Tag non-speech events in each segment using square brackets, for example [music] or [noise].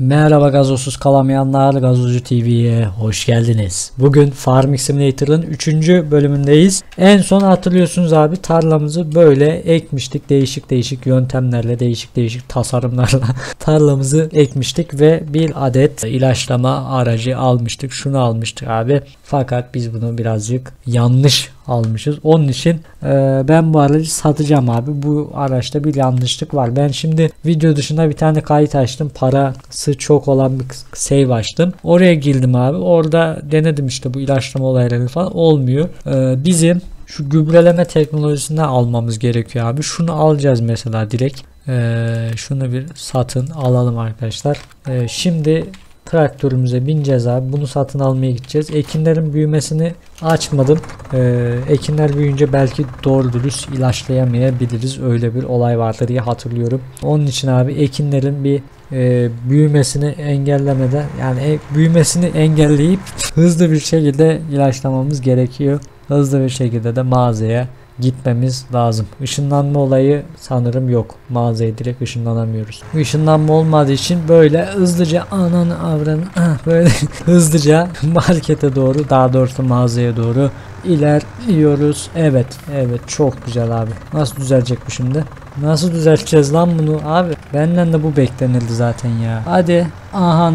Merhaba gazozsuz kalamayanlar Gazozcu TV'ye hoş geldiniz. Bugün Farming Simulator'ın 3. bölümündeyiz. En son hatırlıyorsunuz abi tarlamızı böyle ekmiştik. Değişik değişik yöntemlerle, değişik değişik tasarımlarla [laughs] tarlamızı ekmiştik ve bir adet ilaçlama aracı almıştık. Şunu almıştık abi. Fakat biz bunu birazcık yanlış almışız. Onun için e, ben bu aracı satacağım abi. Bu araçta bir yanlışlık var. Ben şimdi video dışında bir tane kayıt açtım. Parası çok olan bir save açtım. Oraya girdim abi. Orada denedim işte bu ilaçlama olayları falan olmuyor. E, bizim şu gübreleme teknolojisinden almamız gerekiyor abi. Şunu alacağız mesela direkt. E, şunu bir satın alalım arkadaşlar. E, şimdi traktörümüze bineceğiz abi. Bunu satın almaya gideceğiz. Ekinlerin büyümesini açmadım. Ee, ekinler büyüyünce belki doğru dürüst ilaçlayamayabiliriz. Öyle bir olay vardı diye hatırlıyorum. Onun için abi ekinlerin bir e, büyümesini engellemeden yani e, büyümesini engelleyip hızlı bir şekilde ilaçlamamız gerekiyor. Hızlı bir şekilde de mağazaya gitmemiz lazım. Işınlanma olayı sanırım yok. Mağazaya direkt ışınlanamıyoruz. Işınlanma olmadığı için böyle hızlıca ananı avranı [laughs] ah, böyle [laughs] hızlıca markete doğru daha doğrusu mağazaya doğru ilerliyoruz. Evet evet çok güzel abi. Nasıl düzelecek bu şimdi? Nasıl düzelteceğiz lan bunu abi? Benden de bu beklenildi zaten ya. Hadi. Aha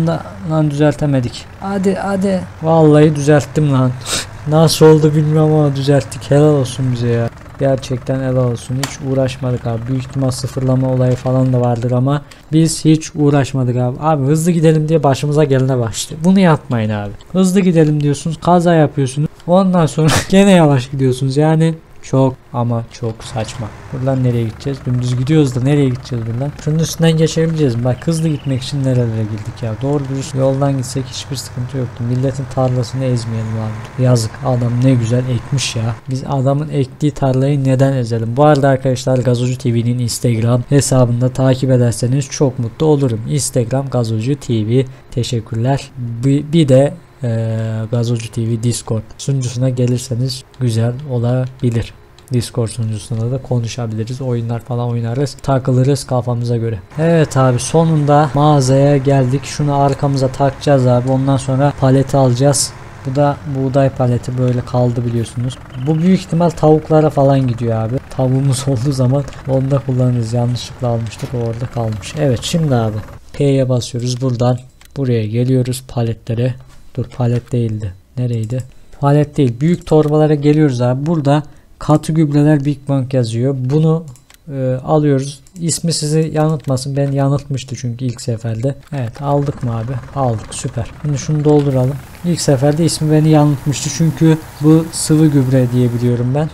lan düzeltemedik. Hadi hadi. Vallahi düzelttim lan. [laughs] Nasıl oldu bilmiyorum ama düzelttik. Helal olsun bize ya. Gerçekten helal olsun. Hiç uğraşmadık abi. Büyük ihtimal sıfırlama olayı falan da vardır ama biz hiç uğraşmadık abi. Abi hızlı gidelim diye başımıza gelene başladı. Bunu yapmayın abi. Hızlı gidelim diyorsunuz. Kaza yapıyorsunuz. Ondan sonra [laughs] gene yavaş gidiyorsunuz. Yani çok ama çok saçma. Buradan nereye gideceğiz? Dümdüz gidiyoruz da nereye gideceğiz buradan? Şunun üstünden geçebileceğiz? Bak hızlı gitmek için nerelere girdik ya. Doğru dürüst yoldan gitsek hiçbir sıkıntı yoktu. Milletin tarlasını ezmeyelim abi. Yazık adam ne güzel ekmiş ya. Biz adamın ektiği tarlayı neden ezelim? Bu arada arkadaşlar Gazocu TV'nin Instagram hesabında takip ederseniz çok mutlu olurum. Instagram Gazocu TV. Teşekkürler. Bir de e, Gazocu TV Discord sunucusuna gelirseniz güzel olabilir. Discord sunucusunda da konuşabiliriz. Oyunlar falan oynarız. Takılırız kafamıza göre. Evet abi sonunda mağazaya geldik. Şunu arkamıza takacağız abi. Ondan sonra paleti alacağız. Bu da buğday paleti böyle kaldı biliyorsunuz. Bu büyük ihtimal tavuklara falan gidiyor abi. Tavuğumuz [laughs] olduğu zaman onda kullanırız. Yanlışlıkla almıştık orada kalmış. Evet şimdi abi P'ye basıyoruz buradan. Buraya geliyoruz paletlere. Dur palet değildi. Nereydi? Palet değil. Büyük torbalara geliyoruz abi. Burada katı gübreler Big Bang yazıyor. Bunu e, alıyoruz. İsmi sizi yanıltmasın. Ben yanıltmıştı çünkü ilk seferde. Evet aldık mı abi? Aldık süper. Şimdi şunu dolduralım. İlk seferde ismi beni yanıltmıştı çünkü bu sıvı gübre diye biliyorum ben.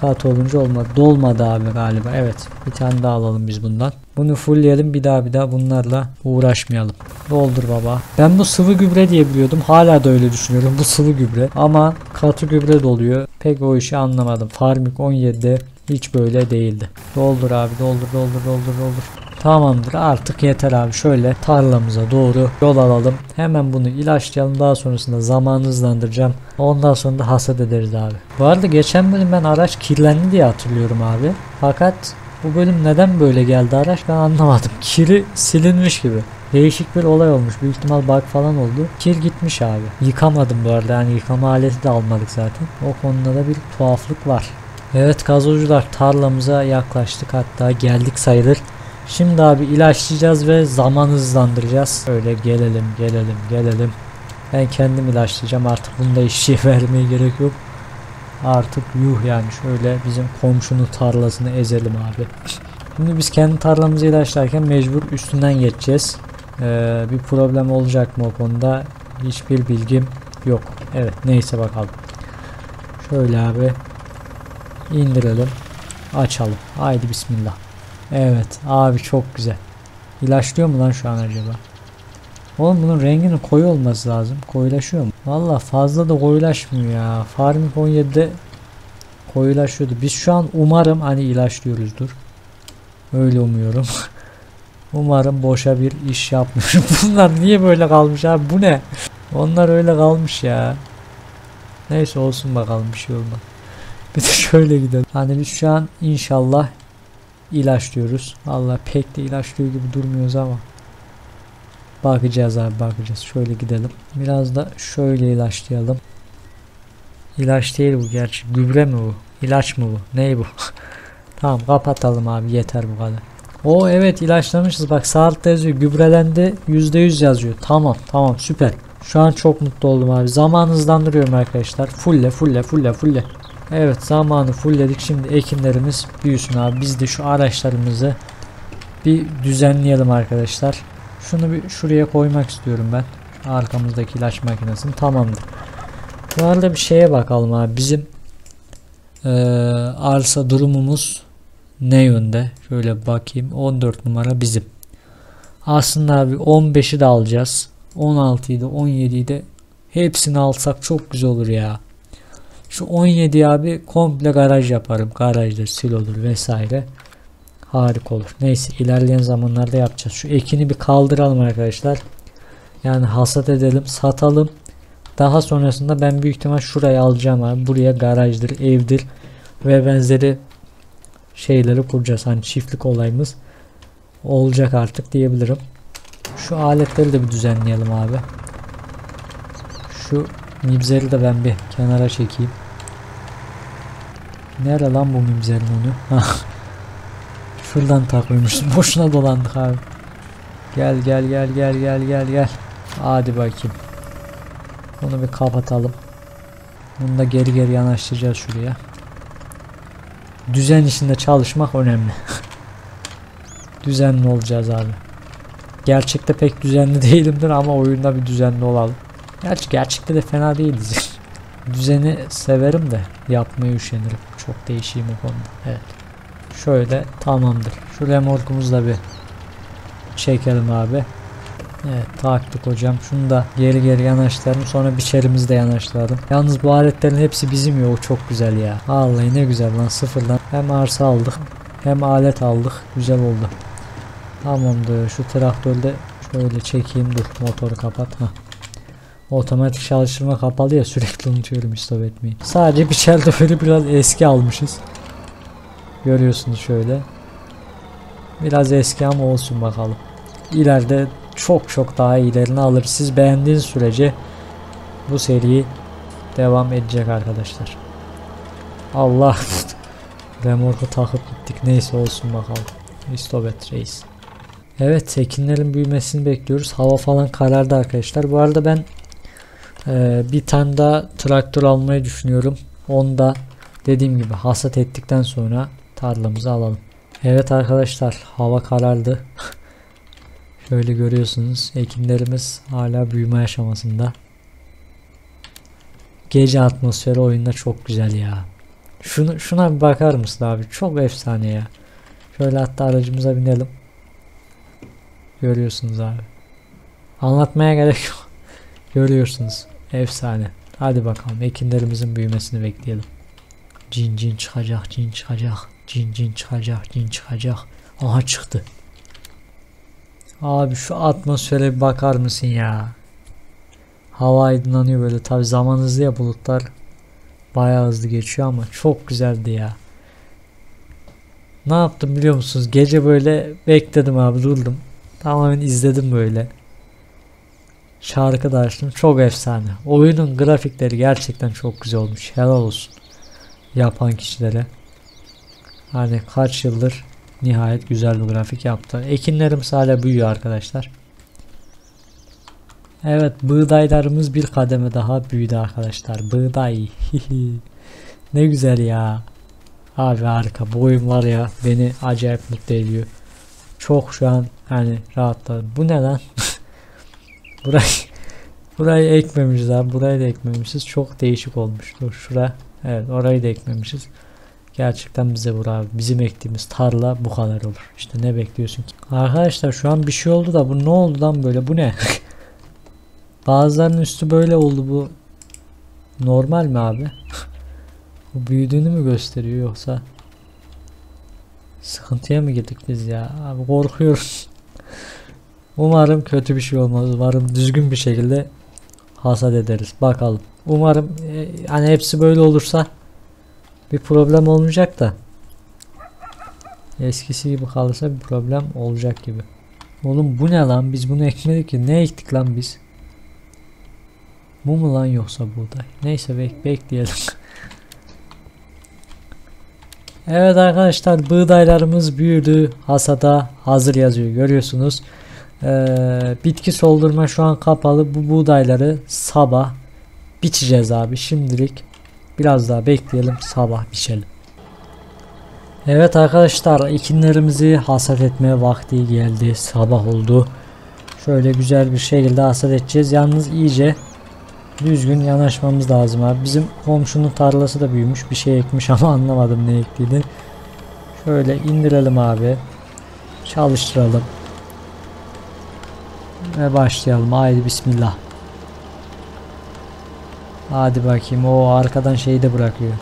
Kat olunca olmadı. Dolmadı abi galiba. Evet. Bir tane daha alalım biz bundan. Bunu fullleyelim bir daha bir daha bunlarla uğraşmayalım. Doldur baba. Ben bu sıvı gübre diye biliyordum. Hala da öyle düşünüyorum. Bu sıvı gübre. Ama katı gübre doluyor. Pek o işi anlamadım. Farmik 17'de hiç böyle değildi. Doldur abi doldur doldur doldur doldur. Tamamdır artık yeter abi şöyle tarlamıza doğru yol alalım. Hemen bunu ilaçlayalım daha sonrasında zaman hızlandıracağım. Ondan sonra da hasat ederiz abi. Bu arada geçen bölüm ben araç kirlendi diye hatırlıyorum abi. Fakat bu bölüm neden böyle geldi araç ben anlamadım. [laughs] Kiri silinmiş gibi. Değişik bir olay olmuş. Büyük ihtimal bug falan oldu. Kir gitmiş abi. Yıkamadım bu arada. Yani yıkama aleti de almadık zaten. O konuda da bir tuhaflık var. Evet gazozcular tarlamıza yaklaştık. Hatta geldik sayılır. Şimdi abi ilaçlayacağız ve zaman hızlandıracağız. Öyle gelelim gelelim gelelim. Ben kendim ilaçlayacağım artık bunda işçi [laughs] vermeye gerek yok. Artık yuh yani şöyle bizim komşunun tarlasını ezelim abi. Şimdi biz kendi tarlamızı ilaçlarken mecbur üstünden geçeceğiz. Ee, bir problem olacak mı o konuda hiçbir bilgim yok. Evet neyse bakalım. Şöyle abi indirelim. Açalım. Haydi bismillah. Evet abi çok güzel. İlaçlıyor mu lan şu an acaba? Oğlum bunun renginin koyu olması lazım. Koyulaşıyor mu? Valla fazla da koyulaşmıyor ya. Farming 17'de koyulaşıyordu. Biz şu an umarım hani ilaçlıyoruzdur. Öyle umuyorum. [laughs] umarım boşa bir iş yapmıyorum. [laughs] Bunlar niye böyle kalmış abi? Bu ne? Onlar öyle kalmış ya. Neyse olsun bakalım bir şey olmaz. Bir de [laughs] şöyle gidelim. Hani biz şu an inşallah ilaçlıyoruz. Allah pek de ilaçlıyor gibi durmuyoruz ama. Bakacağız abi bakacağız. Şöyle gidelim. Biraz da şöyle ilaçlayalım. İlaç değil bu gerçi. Gübre mi bu? İlaç mı bu? Ney bu? [laughs] tamam kapatalım abi yeter bu kadar. O evet ilaçlamışız bak sağ altta yazıyor gübrelendi %100 yazıyor. Tamam tamam süper. Şu an çok mutlu oldum abi. Zaman hızlandırıyorum arkadaşlar. Fulle fulle fulle fulle. Evet zamanı fullledik. Şimdi ekinlerimiz büyüsün abi. Biz de şu araçlarımızı bir düzenleyelim arkadaşlar. Şunu bir şuraya koymak istiyorum ben. Arkamızdaki ilaç makinesini tamamdır. Bu arada bir şeye bakalım abi. Bizim eee, arsa durumumuz ne yönde? Şöyle bakayım. 14 numara bizim. Aslında abi 15'i de alacağız. 16'yı da 17'yi de hepsini alsak çok güzel olur ya. Şu 17 abi komple garaj yaparım. Garajdır, silodur vesaire. Harika olur. Neyse ilerleyen zamanlarda yapacağız. Şu ekini bir kaldıralım arkadaşlar. Yani hasat edelim, satalım. Daha sonrasında ben büyük ihtimal şurayı alacağım abi. Buraya garajdır, evdir ve benzeri şeyleri kuracağız. Hani çiftlik olayımız olacak artık diyebilirim. Şu aletleri de bir düzenleyelim abi. Şu mibzeri de ben bir kenara çekeyim. Nere lan bu mibzerin onu? Şuradan takıyormuş. Boşuna dolandık abi. Gel gel gel gel gel gel gel. Hadi bakayım. Bunu bir kapatalım. Bunu da geri geri yanaştıracağız şuraya. Düzen içinde çalışmak önemli. [laughs] düzenli olacağız abi. Gerçekte pek düzenli [laughs] değilimdir ama oyunda bir düzenli olalım. Gerçi gerçekte de fena değiliz. [laughs] Düzeni severim de yapmayı üşenirim. Çok değişeyim o konuda. Evet. Şöyle tamamdır. Şu remorkumuzu da bir çekelim abi. Evet taktık hocam. Şunu da geri geri yanaştıralım. Sonra biçerimizi de yanaştıralım. Yalnız bu aletlerin hepsi bizim ya. O çok güzel ya. Vallahi ne güzel lan sıfırdan. Hem arsa aldık. Hem alet aldık. Güzel oldu. Tamamdır. Şu traktörde şöyle çekeyim. Dur motoru kapat. Hah. Otomatik çalıştırma kapalı ya sürekli unutuyorum stop etmeyi. Sadece biçerde böyle biraz eski almışız. Görüyorsunuz şöyle. Biraz eski ama olsun bakalım. İleride çok çok daha iyilerini alır. Siz beğendiğiniz sürece bu seri devam edecek arkadaşlar. Allah [laughs] remorku takıp gittik. Neyse olsun bakalım. Stop et reis. Evet ekinlerin büyümesini bekliyoruz. Hava falan karardı arkadaşlar. Bu arada ben ee, bir tane daha traktör almayı düşünüyorum. Onu da dediğim gibi hasat ettikten sonra tarlamızı alalım. Evet arkadaşlar hava karardı. [laughs] Şöyle görüyorsunuz ekinlerimiz hala büyüme aşamasında. Gece atmosferi oyunda çok güzel ya. Şunu, şuna bir bakar mısın abi? Çok efsane ya. Şöyle hatta aracımıza binelim. Görüyorsunuz abi. Anlatmaya gerek yok. [laughs] Görüyorsunuz. Efsane. Hadi bakalım ekinlerimizin büyümesini bekleyelim. Cin cin çıkacak, cin çıkacak, cin cin çıkacak, cin çıkacak. Aha çıktı. Abi şu atmosfere bir bakar mısın ya? Hava aydınlanıyor böyle. Tabi zaman hızlı ya bulutlar. Bayağı hızlı geçiyor ama çok güzeldi ya. Ne yaptım biliyor musunuz? Gece böyle bekledim abi durdum. Tamamen izledim böyle. Şarkı da açtım. Çok efsane. Oyunun grafikleri gerçekten çok güzel olmuş. Helal olsun. Yapan kişilere. Hani kaç yıldır nihayet güzel bir grafik yaptı. Ekinlerimiz hala büyüyor arkadaşlar. Evet buğdaylarımız bir kademe daha büyüdü arkadaşlar. Buğday. ne güzel ya. Abi harika. Bu oyun var ya beni acayip mutlu ediyor. Çok şu an hani rahatladım. Bu ne lan? [laughs] Burayı burayı ekmemişiz abi. Burayı da ekmemişiz. Çok değişik olmuş. Dur şura. Evet orayı da ekmemişiz. Gerçekten bize bura bizim ektiğimiz tarla bu kadar olur. İşte ne bekliyorsun ki? Arkadaşlar şu an bir şey oldu da bu ne oldu lan böyle? Bu ne? [laughs] Bazılarının üstü böyle oldu bu. Normal mi abi? [laughs] bu büyüdüğünü mü gösteriyor yoksa? Sıkıntıya mı girdik biz ya? Abi korkuyoruz. [laughs] Umarım kötü bir şey olmaz. Umarım düzgün bir şekilde hasat ederiz. Bakalım. Umarım hani hepsi böyle olursa bir problem olmayacak da eskisi gibi kalırsa bir problem olacak gibi. Oğlum bu ne lan? Biz bunu ekmedik ki. Ne ektik lan biz? Bu mu lan yoksa buğday? Neyse bek bekleyelim. [laughs] evet arkadaşlar buğdaylarımız büyüdü. Hasada hazır yazıyor. Görüyorsunuz. Ee, bitki soldurma şu an kapalı. Bu buğdayları sabah biçeceğiz abi. Şimdilik biraz daha bekleyelim. Sabah biçelim. Evet arkadaşlar ekinlerimizi hasat etmeye vakti geldi. Sabah oldu. Şöyle güzel bir şekilde hasat edeceğiz. Yalnız iyice düzgün yanaşmamız lazım abi. Bizim komşunun tarlası da büyümüş. Bir şey ekmiş ama [laughs] anlamadım ne ektiğini. Şöyle indirelim abi. Çalıştıralım. Ve başlayalım. Haydi bismillah. Hadi bakayım. O arkadan şeyi de bırakıyor.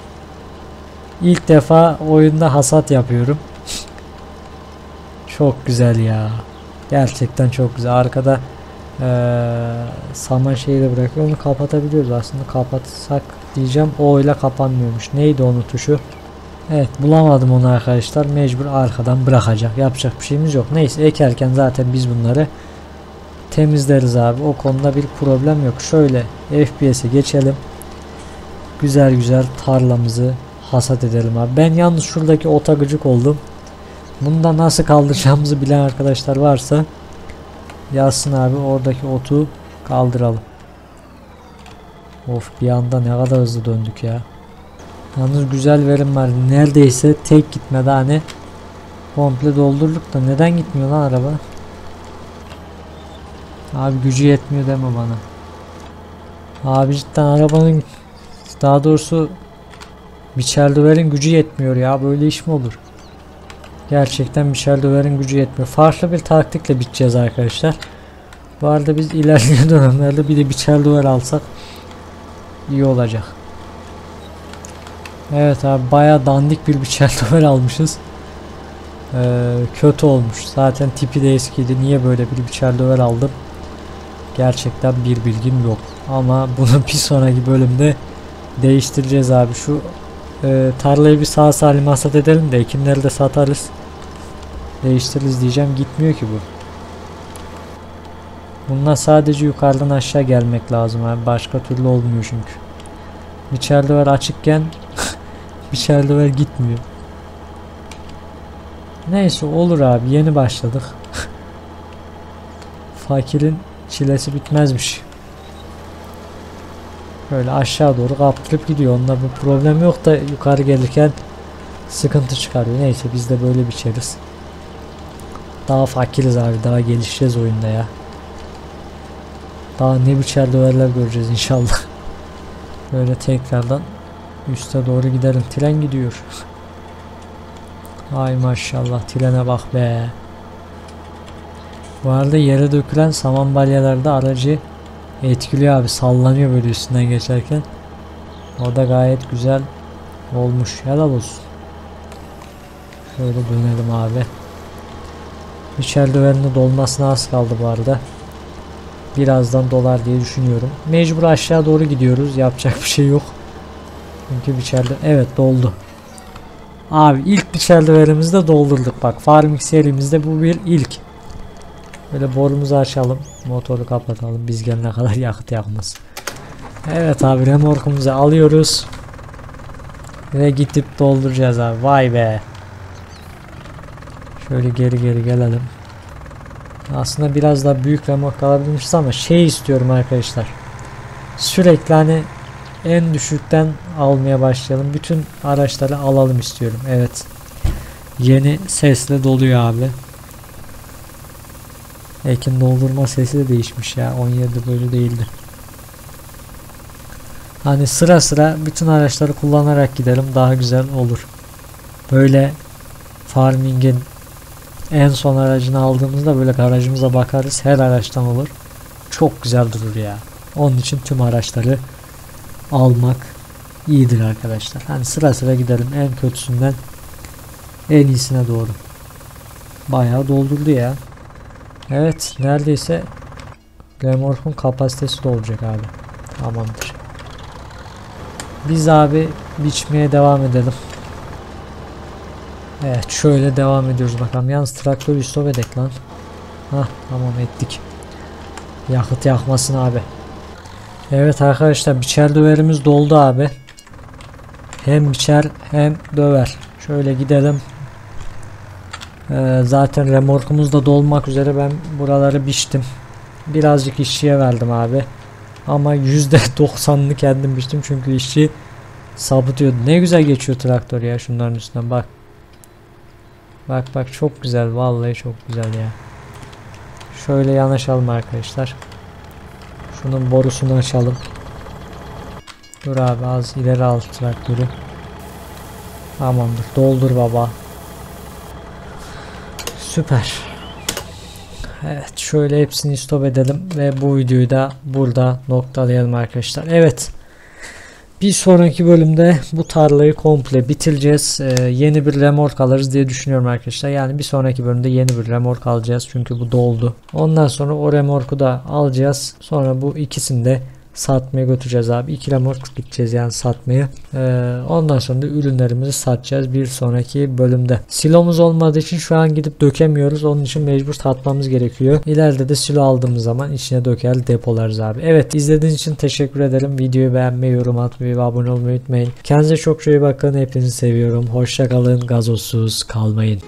İlk defa oyunda hasat yapıyorum. çok güzel ya. Gerçekten çok güzel. Arkada ee, saman şeyi de bırakıyor. Onu kapatabiliyoruz aslında. Kapatsak diyeceğim. O ile kapanmıyormuş. Neydi onun tuşu? Evet bulamadım onu arkadaşlar. Mecbur arkadan bırakacak. Yapacak bir şeyimiz yok. Neyse ekerken zaten biz bunları temizleriz abi. O konuda bir problem yok. Şöyle FPS'e geçelim. Güzel güzel tarlamızı hasat edelim abi. Ben yalnız şuradaki ota gıcık oldum. Bunda nasıl kaldıracağımızı bilen arkadaşlar varsa yazsın abi oradaki otu kaldıralım. Of bir anda ne kadar hızlı döndük ya. Yalnız güzel verim var. Neredeyse tek gitmedi hani komple doldurduk da neden gitmiyor lan araba? Abi gücü yetmiyor deme bana. Abi cidden arabanın daha doğrusu Michel Döver'in gücü yetmiyor ya böyle iş mi olur? Gerçekten Michel Döver'in gücü yetmiyor. Farklı bir taktikle biteceğiz arkadaşlar. Bu arada biz ilerleyen [laughs] dönemlerde bir de Michel Döver alsak iyi olacak. Evet abi baya dandik bir Michel [laughs] Döver almışız. Ee, kötü olmuş. Zaten tipi de eskiydi. Niye böyle bir Michel Döver aldım? Gerçekten bir bilgim yok. Ama bunu [laughs] bir sonraki bölümde değiştireceğiz abi. Şu e, tarlayı bir sağ salim hasat edelim de ekinleri de satarız. Değiştiririz diyeceğim. Gitmiyor ki bu. Bundan sadece yukarıdan aşağı gelmek lazım abi. Başka türlü olmuyor çünkü. İçeride var açıkken [laughs] içeride var gitmiyor. Neyse olur abi yeni başladık. [laughs] Fakirin çilesi bitmezmiş. Böyle aşağı doğru kaptırıp gidiyor. Onda bir problem yok da yukarı gelirken sıkıntı çıkarıyor. Neyse biz de böyle biçeriz. Daha fakiriz abi. Daha gelişeceğiz oyunda ya. Daha ne biçer döverler göreceğiz inşallah. [laughs] Böyle tekrardan üste doğru gidelim. Tren gidiyor. Ay maşallah trene bak be. Bu arada yere dökülen saman balyaları da aracı etkiliyor abi. Sallanıyor böyle üstünden geçerken. O da gayet güzel olmuş. Helal olsun. Şöyle dönelim abi. Michel Döver'in dolmasına az kaldı bu arada. Birazdan dolar diye düşünüyorum. Mecbur aşağı doğru gidiyoruz. Yapacak bir şey yok. Çünkü Michel Evet doldu. Abi ilk Michel Döver'imizi doldurduk. Bak Farming serimizde bu bir ilk. Böyle borumuzu açalım. Motoru kapatalım. Biz gelene kadar yakıt yakmaz. Evet abi remorkumuzu alıyoruz. Ve gidip dolduracağız abi. Vay be. Şöyle geri geri gelelim. Aslında biraz daha büyük remork alabilmişiz ama şey istiyorum arkadaşlar. Sürekli hani en düşükten almaya başlayalım. Bütün araçları alalım istiyorum. Evet. Yeni sesle doluyor abi. Ekin doldurma sesi de değişmiş ya. 17'de böyle değildi. Hani sıra sıra bütün araçları kullanarak gidelim daha güzel olur. Böyle farming'in en son aracını aldığımızda böyle garajımıza bakarız. Her araçtan olur. Çok güzel durur ya. Onun için tüm araçları almak iyidir arkadaşlar. Hani sıra sıra gidelim en kötüsünden en iyisine doğru. Bayağı doldurdu ya. Evet neredeyse Glamorph'un kapasitesi de olacak abi. Tamamdır. Biz abi biçmeye devam edelim. Evet şöyle devam ediyoruz bakalım. Yalnız traktörü stop edek lan. Hah tamam ettik. Yakıt yakmasın abi. Evet arkadaşlar biçer döverimiz doldu abi. Hem biçer hem döver. Şöyle gidelim. Ee, zaten remorkumuz da dolmak üzere ben buraları biçtim. Birazcık işçiye verdim abi. Ama %90'ını [laughs] kendim biçtim çünkü işçi sabıtıyordu. Ne güzel geçiyor traktör ya şunların üstünden bak. Bak bak çok güzel vallahi çok güzel ya. Şöyle yanaşalım arkadaşlar. Şunun borusunu açalım. Dur abi az ileri al traktörü. Tamamdır doldur baba. Süper. Evet şöyle hepsini stop edelim ve bu videoyu da burada noktalayalım arkadaşlar. Evet. Bir sonraki bölümde bu tarlayı komple bitireceğiz. Ee, yeni bir remork alırız diye düşünüyorum arkadaşlar. Yani bir sonraki bölümde yeni bir remork alacağız. Çünkü bu doldu. Ondan sonra o remorku da alacağız. Sonra bu ikisini de satmaya götüreceğiz abi. İki remork gideceğiz yani satmaya. Ee, ondan sonra da ürünlerimizi satacağız bir sonraki bölümde. Silomuz olmadığı için şu an gidip dökemiyoruz. Onun için mecbur satmamız gerekiyor. İleride de silo aldığımız zaman içine döker depolarız abi. Evet izlediğiniz için teşekkür ederim. Videoyu beğenmeyi, yorum atmayı ve abone olmayı unutmayın. Kendinize çok iyi bakın. Hepinizi seviyorum. Hoşçakalın. Gazozsuz kalmayın.